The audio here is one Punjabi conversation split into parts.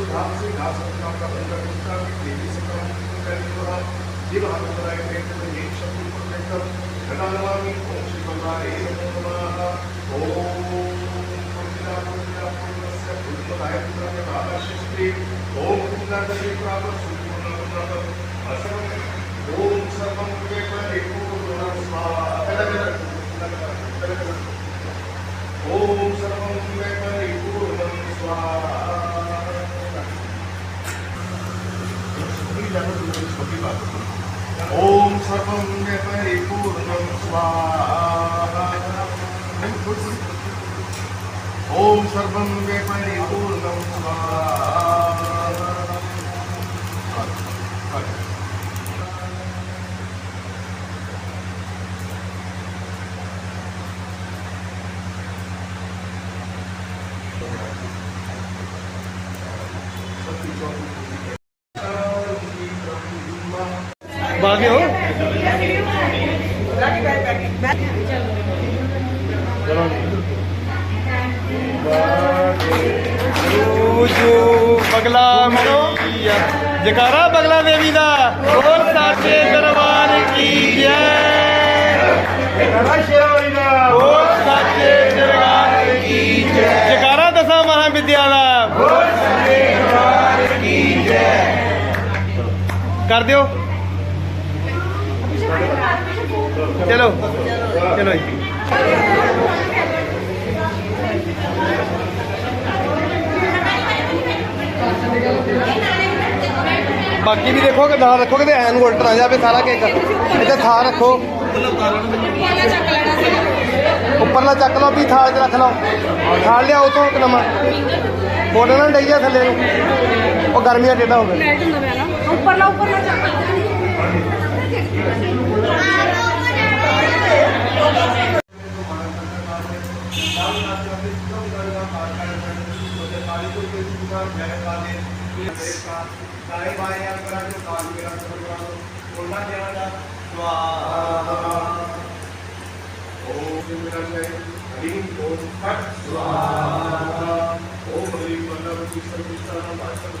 सुधाम से घास का बंधन उसका भी तेजी से कर्म करने वाला जीव हाथ बनाए प्रेम में एक शब्द को लेकर घटा नमामि ओम श्री भगवान नमो नमः ओम पुण्या पुण्या पुण्यस्य पुण्यदाय पुण्य आशिष्टे ओम पुण्यदे प्राप्त सुपूर्ण असर्व ओम सर्वं ओम सर्वं परिपूर्णं स्वाहा ओम सर्वं परिपूर्णं स्वाहा ਬਾਗੇ ਹੋ। ਜੋ ਬਗਲਾ ਮਈਆ ਜਕਾਰਾ ਬਗਲਾ ਦੇਵੀ ਦਾ। ਬੋਲ ਸਾਚੇ ਦਰਬਾਰ ਕੀ ਜੈ। ਜਕਾਰਾ ਸ਼ੇਰਵਾਲੀ ਦਾ ਬੋਲ ਸਾਚੇ ਦਰਬਾਰ ਕੀ ਜੈ। ਜਕਾਰਾ ਦਸਾਂ ਮਹਾਵਿਦਿਆ ਦਾ। ਬੋਲ ਸਾਚੇ ਦਰਬਾਰ ਕੀ ਜੈ। ਕਰ ਦਿਓ। ਚਲੋ। ਚਲੋ ਜੀ। ਬਾਕੀ ਵੀ ਦੇਖੋ ਕਿ ਨਾਲ ਰੱਖੋਗੇ ਤੇ ਐਨ ਉਲਟ ਨਾ ਜਾਵੇ ਸਾਰਾ ਕੇਕ। ਇੱਥੇ ਥਾਲ ਰੱਖੋ। ਉੱਪਰਲਾ ਚੱਕ ਲਓ ਵੀ, ਥਾਲ 'ਚ ਰੱਖ ਲਓ। ਥਾਲ ਲਿਆਓ ਤੋਂ ਇੱਕ ਨਵਾਂ। ਬੋਲਣਾ ਨਾ ਡਈ ਥੱਲੇ ਨੂੰ। ਉਹ ਗਰਮੀਆਂ ਟੇਡਾ ਹੋ ਗਿਆ ਉੱਪਰਲਾ ਉੱਪਰਲਾ ਚੱਕ स्वाहा ओम ह्रीं पल्लव किशोर किशोर भाषण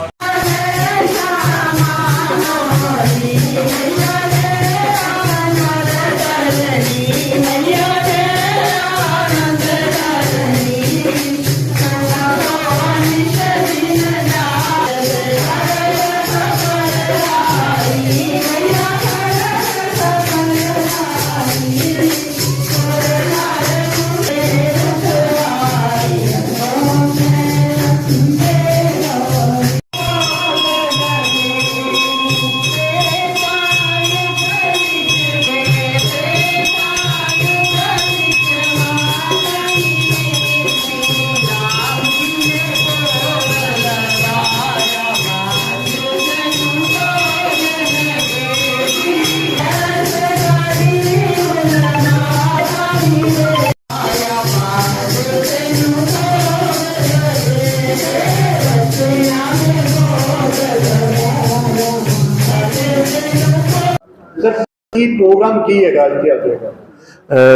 ਕੀ ਪ੍ਰੋਗਰਾਮ ਕੀ ਹੈਗਾ ਇੱਥੇ ਅੱਜ?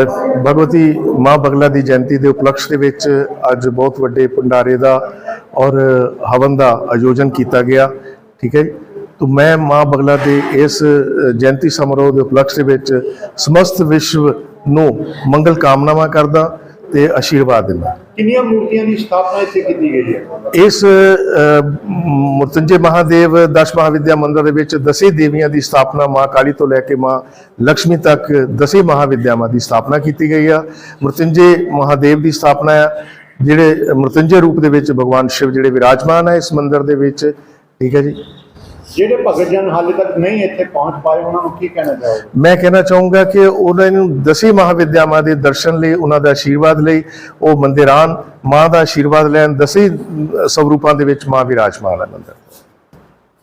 ਦਾ ਭਗਵਤੀ ਮਾਂ ਬਗਲਾ ਦੀ ਜਯੰਤੀ ਦੇ ਉਪਲਕਸ਼ ਦੇ ਵਿੱਚ ਅੱਜ ਬਹੁਤ ਵੱਡੇ ਭੰਡਾਰੇ ਦਾ ਔਰ ਹਵਨ ਦਾ ਆਯੋਜਨ ਕੀਤਾ ਗਿਆ ਠੀਕ ਹੈ ਜੀ? ਤੋ ਮੈਂ ਮਾਂ ਬਗਲਾ ਦੇ ਇਸ ਅ, ਜਯੰਤੀ ਸਮਾਰੋਹ ਦੇ ਉਪਲਕਸ਼ ਦੇ ਵਿੱਚ ਸਮਸਤ ਵਿਸ਼ਵ ਨੂੰ ਮੰਗਲ ਕਾਮਨਾਵਾਂ ਕਰਦਾ ਤੇ ਆਸ਼ੀਰਵਾਦ ਦਿੰਦਾ। ਕਿੰਨੀਆਂ ਮੂਰਤੀਆਂ ਦੀ ਸਥਾਪਨਾ ਇੱਥੇ ਕੀਤੀ ਗਈ ਹੈ? ਇਸ ਅ, ਮਹਾਦੇਵ ਦਸ਼ ਮਹਾਵਿਦਿਆ ਮੰਦਿਰ ਦੇ ਵਿੱਚ ਦਸੇ ਦੇਵੀਆਂ ਦੀ ਸਥਾਪਨਾ ਮਾਂ ਕਾਲੀ ਤੋਂ ਲੈ ਕੇ ਮਾਂ ਲక్ష్ਮੀ ਤੱਕ ਦਸੇ ਮਹਾਵਿਦਿਆਵਾਂ ਦੀ ਸਥਾਪਨਾ ਕੀਤੀ ਗਈ ਆ। ਮ੍ਰਿਤੰਜੇ ਮਹਾਦੇਵ ਦੀ ਸਥਾਪਨਾ ਆ ਜਿਹੜੇ ਮ੍ਰਿਤੰਜੇ ਰੂਪ ਦੇ ਵਿੱਚ ਭਗਵਾਨ ਸ਼ਿਵ ਜਿਹੜੇ ਵਿਰਾਜਮਾਨ ਹੈ ਇਸ ਮੰਦਿਰ ਦੇ ਵਿੱਚ। ਠੀਕ ਹੈ ਜੀ। ਜਿਹੜੇ ਭਗਤ ਜਨ ਹਾਲੇ ਤੱਕ ਨਹੀਂ ਇੱਥੇ ਪਹੁੰਚ ਪਾਏ ਉਹਨਾਂ ਨੂੰ ਕੀ ਕਹਿਣਾ ਚਾਹੋਗੇ? ਮੈਂ ਕਹਿਣਾ ਚਾਹੂੰਗਾ ਕਿ ਉਹਨਾਂ ਨੂੰ ਦਸੇ ਮਹਾਵਿਦਿਆਵਾਂ ਦੇ ਦਰਸ਼ਨ ਲਈ ਉਹਨਾਂ ਦਾ ਆਸ਼ੀਰਵਾਦ ਲਈ ਉਹ ਮੰਦਿਰ ਮਾਂ ਦਾ ਆਸ਼ੀਰਵਾਦ ਲੈਣ ਦਸੇ ਸਵਰੂਪਾਂ ਦੇ ਵਿੱਚ ਮਾਂ ਵਿਰਾਜਮਾਨ ਹੈ ਮੰਦਿਰ।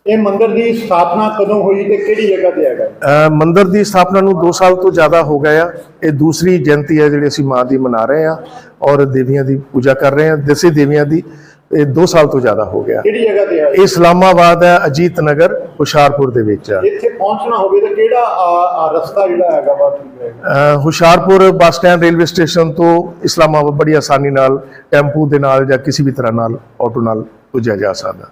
ਇਹ ਮੰਦਿਰ ਦੀ ਸਥਾਪਨਾ ਕਦੋਂ ਹੋਈ ਤੇ ਕਿਹੜੀ ਜਗ੍ਹਾ ਤੇ ਹੈਗਾ? ਮੰਦਿਰ ਦੀ ਸਥਾਪਨਾ ਨੂੰ 2 ਸਾਲ ਤੋਂ ਜ਼ਿਆਦਾ ਹੋ ਗਏ ਆ। ਇਹ ਦੂਸਰੀ ਜਯੰਤੀ ਹੈ ਜਿਹੜੀ ਅਸੀਂ ਮਾਂ ਦੀ ਮਨਾ ਰਹੇ ਆ ਔਰ ਦੇਵੀਆਂ ਦੀ ਪੂਜਾ ਕਰ ਰਹੇ ਆ। ਦਸੇ ਦੇਵੀਆਂ ਦੀ ਇਹ 2 ਸਾਲ ਤੋਂ ਜ਼ਿਆਦਾ ਹੋ ਗਿਆ। ਕਿਹੜੀ ਜਗ੍ਹਾ ਤੇ ਹੈ ਇਹ? ਇਸਲਾਮਾਬਾਦ ਹੈ ਅਜੀਤ ਨਗਰ ਹੁਸ਼ਿਆਰਪੁਰ ਦੇ ਵਿੱਚ ਹੈ ਇੱਥੇ ਪਹੁੰਚਣਾ ਹੋਵੇ ਤਾਂ ਕਿਹੜਾ ਆ, ਆ, ਰਸਤਾ ਜਿਹੜਾ ਹੈਗਾ ਅ, Hoshiarpur bus stand railway station ਤੋਂ ਇਸਲਾਮਾਬਾਦ ਬੜੀ ਆਸਾਨੀ ਨਾਲ ਟੈਂਪੂ ਦੇ ਨਾਲ ਜਾਂ ਕਿਸੇ ਵੀ ਤਰ੍ਹਾਂ ਨਾਲ ਆਟੋ ਨਾਲ ਪੁੱਜਿਆ ਜਾ ਸਕਦਾ।